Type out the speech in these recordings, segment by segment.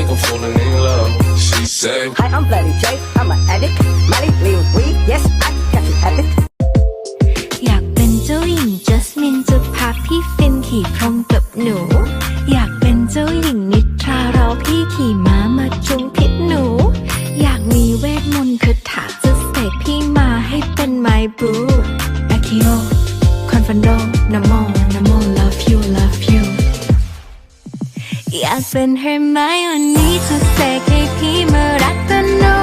think I'm falling in love. She said, Hi, I'm Bloody J. I'm an addict. Molly, lean, weed. Yes, I got you have it. อยากเป็นเจ้าหญิงจัสมินจะพาพี่ฟินขี่พรมกับหนู อยากเป็นเจ้าหญิงนิทรารอพี่ขี่ม้ามาจุงพิษหนู อยากมีเวทมนต์คาถาจะเสกพี่มาให้เป็นไมบรูอาคิโอคอนฟันโดนะโมนะโม love you love you อยาก เป็นเฮร์ไมโอนี่จะเสกให้พี่มารักกันหนู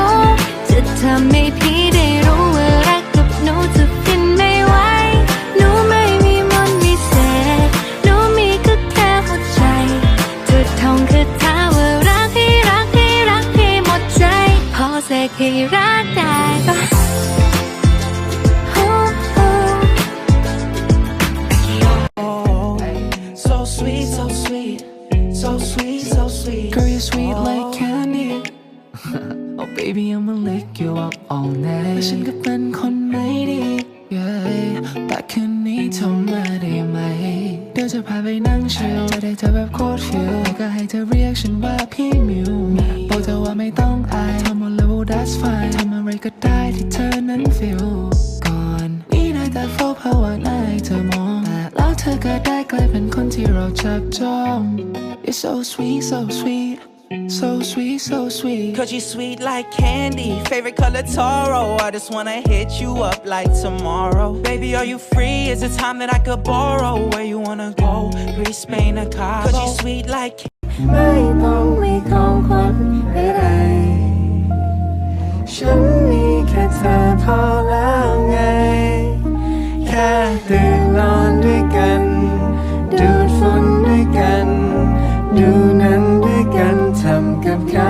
จะทำให้พี่ได้รู้ว่ารักกับหนูจะฟินไม่ไหวหนูไม่มีมนต์วิเศษหนูมีก็แค่หัวใจจะท่องคาถาว่ารักให้รักให้รักให้หมดใจ พอเสกให้รักได้ป baby, I'ma lick you up all night. และฉันก็เป็นคนไม่ดี yeah. แต่คืนนี้เธอมาได้ไหม เดี๋ยวจะพาไปนั่งชิลจะได้เธอแบบโคตรฟิลก็ให้เธอเรียกฉันว่าพี่มิวบอกเธอว่าไม่ต้องอายทำหมดแล้ว that's fine ทำอะไรก็ได้ที่เธอนั้น feel ก่อนนี่นายแต่เพราะว่าหน้าให้เธอมองแต่แล้วเธอก็ได้กลายเป็นคนที่เราจับจ้อง You're so sweet so sweet so sweet so sweet Cause you sweet like candy. Favorite color Toro. I just wanna hit you up like tomorrow. Baby, are you free? Is it time that I could borrow? Where you wanna go? Greece, Spain, or Cabo? Cause you sweet like ไม่ต้องมีของขวัญใดๆฉันมีแค่เธอพอแล้วไง แค่ตื่นนอนด้วยกัน ดูห